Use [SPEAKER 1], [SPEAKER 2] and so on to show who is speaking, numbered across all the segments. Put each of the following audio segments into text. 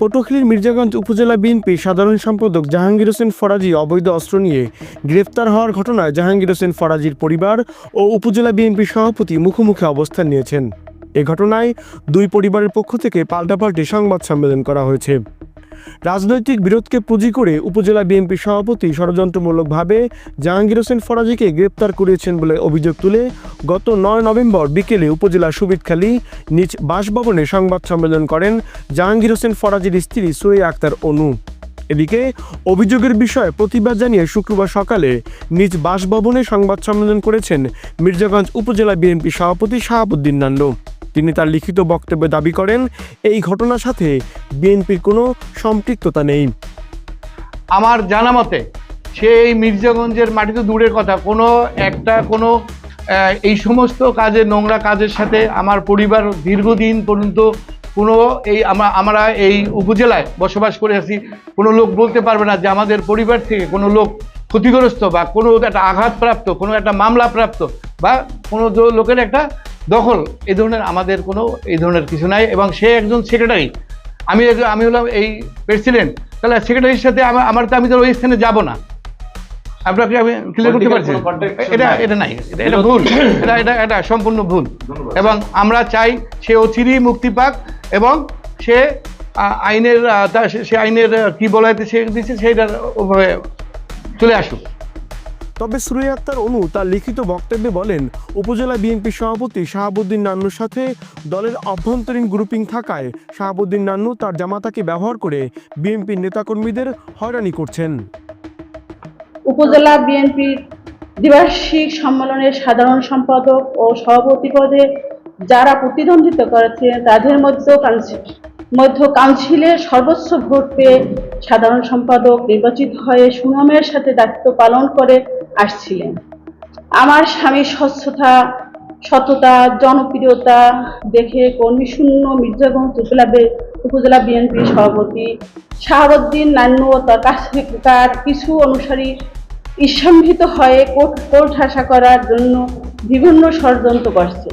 [SPEAKER 1] পটুয়াখালীর মির্জাগঞ্জ উপজেলা বিএনপি সাধারণ সম্পাদক জাহাঙ্গীর হোসেন ফরাজি অবৈধ অস্ত্র নিয়ে গ্রেফতার হওয়ার ঘটনায় জাহাঙ্গীর হোসেন ফরাজির পরিবার ও উপজেলা বিএনপি সভাপতি মুখোমুখি অবস্থান নিয়েছেন। এ ঘটনায় দুই পরিবারের পক্ষ থেকে পাল্টাপাল্টি সংবাদ সম্মেলন করা হয়েছে। রাজনৈতিক বিরোধকে পুঁজি করে উপজেলা বিএনপি সভাপতি ষড়যন্ত্রমূলকভাবে জাহাঙ্গীর হোসেন ফরাজিকে গ্রেপ্তার করিয়েছেন বলে অভিযোগ তুলে গত নয় নভেম্বর বিকেলে উপজেলা সুবিদখালী নিজ বাসভবনে সংবাদ সম্মেলন করেন জাহাঙ্গীর হোসেন ফরাজির স্ত্রী সোয়ে আক্তার অনু। এদিকে অভিযোগের বিষয়ে প্রতিবাদ জানিয়ে শুক্রবার সকালে নিজ বাসভবনে সংবাদ সম্মেলন করেছেন মির্জাগঞ্জ উপজেলা বিএনপি সভাপতি শাহাবুদ্দিন নান্ডু। তিনি তার লিখিত বক্তব্যে দাবি করেন, এই ঘটনার সাথে বিএনপির কোনো সম্পৃক্ততা নেই।
[SPEAKER 2] আমার জানা মতে সে এই মির্জাগঞ্জের মাটি তো দূরের কথা। কোনো একটা কোনো এই সমস্ত কাজে, নোংরা কাজের সাথে আমার পরিবার দীর্ঘদিন পর্যন্ত কোনো এই আমরা আমরা এই উপজেলায় বসবাস করে আছি। কোনো লোক বলতে পারবে না যে আমাদের পরিবার থেকে কোনো লোক ক্ষতিগ্রস্ত বা কোনো একটা আঘাতপ্রাপ্ত, কোনো একটা মামলা প্রাপ্ত বা কোনো লোকের একটা দখল। এই ধরনের আমাদের কোনো এই ধরনের কিছু নাই এবং সে একজন সেক্রেটারি আমি আমি হলাম এই প্রেসিডেন্ট তাহলে সেক্রেটারির সাথে আমার তো আমি তো ওই স্থানে যাব না। আমি ক্লিয়ার করতে পারছি এটা এটা নাই। এটা- ভুল। এটা এটা এটা সম্পূর্ণ ভুল। এবং আমরা চাই সে অচিরেই মুক্তি পাক এবং সে আইনের সে- আইনের কি বলাইতে সে দিচ্ছে সেইটার ওভাবে চলে আসুক।
[SPEAKER 1] তবে সুরে আক্তার অনু তার লিখিত বক্তব্যে বলেন উপজেলা বিএনপি সভাপতি শাহাবুদ্দিন নান্নুর সাথে দলের অভ্যন্তরীণ গ্রুপিং থাকায় শাহাবুদ্দিন নান্নু তার জামাতাকে ব্যবহার করে বিএনপির নেতাকর্মীদের হয়রানি করছেন।
[SPEAKER 3] উপজেলা বিএনপির দ্বিবার্ষিক সম্মেলনের সাধারণ সম্পাদক ও সভাপতি পদে যারা প্রতিদ্বন্দ্বিতা করেছেন, তাদের মধ্যে কাউন্সিল মধ্য কাউন্সিলের সর্বোচ্চ ভোট পেয়ে সাধারণ সম্পাদক নির্বাচিত হয়ে সুনামের সাথে দায়িত্ব পালন করে আসছিলেন। আমার স্বামীর স্বচ্ছতা সততা জনপ্রিয়তা দেখে কর্মীশূন্য মির্জাগঞ্জ উপজেলা উপজেলা বিএনপি সভাপতি শাহাবুদ্দিন নান্নু ও তার কিছু অনুসারী ঈর্ষান্বিত হয়ে কোর্ট কোর্ট হাসা করার জন্য বিভিন্ন ষড়যন্ত্র করছে।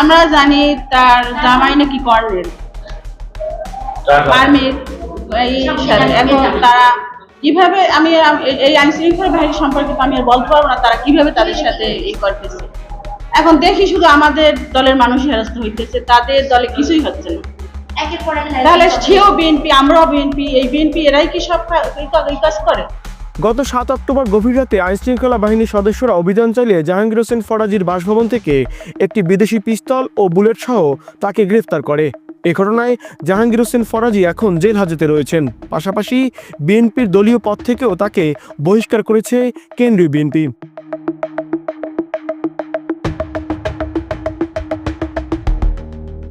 [SPEAKER 3] আমরা জানি তার জামাই নাকি কর্নেল। আর্মির এই এখন তারা কীভাবে আমি এই- এই আইন শৃঙ্খলা বাহিনী সম্পর্কে আমি আর বলতে পারব না তারা কীভাবে তাদের সাথে এই করতেছে। এখন দেখি শুধু আমাদের দলের মানুষ হেরস্ত হইতেছে তাদের দলে কিছুই হচ্ছে না। তাহলে সেও বিএনপি আমরাও বিএনপি এই বিএনপি এরাই কি সব এই কাজ করে?
[SPEAKER 1] গত সাত অক্টোবর গভীর রাতে আইনশৃঙ্খলা বাহিনীর সদস্যরা অভিযান চালিয়ে জাহাঙ্গীর হোসেন ফরাজির বাসভবন থেকে একটি বিদেশি পিস্তল ও বুলেট সহ তাকে গ্রেফতার করে। এ ঘটনায় জাহাঙ্গীর হোসেন ফরাজি এখন জেল হাজতে রয়েছেন। পাশাপাশি বিএনপির দলীয় পদ থেকেও তাকে বহিষ্কার করেছে কেন্দ্রীয় বিএনপি।